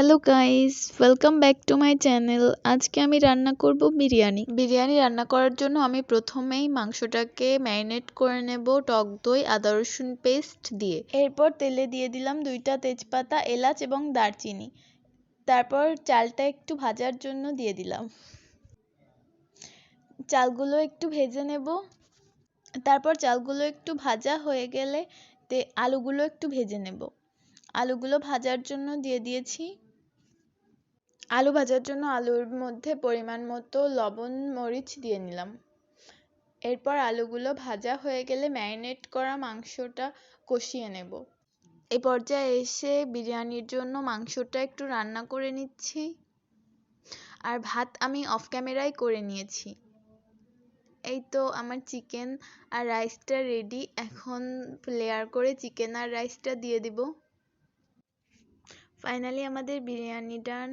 Hello guys welcome back to my channel আজকে আমি রান্না করব বিরিয়ানি। বিরিয়ানি রান্না করার জন্য আমি প্রথমেই মাংসটাকে ম্যারিনেট করে নেব টক দই, আদা রসুন পেস্ট দিয়ে। এরপর তেলে দিয়ে দিলাম দুইটা তেজপাতা, এলাচ এবং দারচিনি। তারপর চালটা একটু ভাজার জন্য দিয়ে দিলাম। চালগুলো একটু ভেজে নেব। তারপর চালগুলো একটু ভাজা হয়ে গেলে তে আলুগুলো একটু ভেজে নেব। আলুগুলো ভাজার জন্য দিয়ে দিয়েছি আলু ভাজার জন্য আলুর মধ্যে পরিমাণ মতো লবণ, মরিচ দিয়ে নিলাম। এরপর আলুগুলো ভাজা হয়ে গেলে ম্যারিনেট করা মাংসটা কষিয়ে নেব। এ পর্যায়ে এসে বিরিয়ানির জন্য মাংসটা একটু রান্না করে নিচ্ছি। আর ভাত আমি অফ ক্যামেরায় করে নিয়েছি। এই তো আমার চিকেন আর রাইসটা রেডি। এখন লেয়ার করে চিকেন আর রাইসটা দিয়ে দিব। ফাইনালি আমাদের বিরিয়ানি ডান।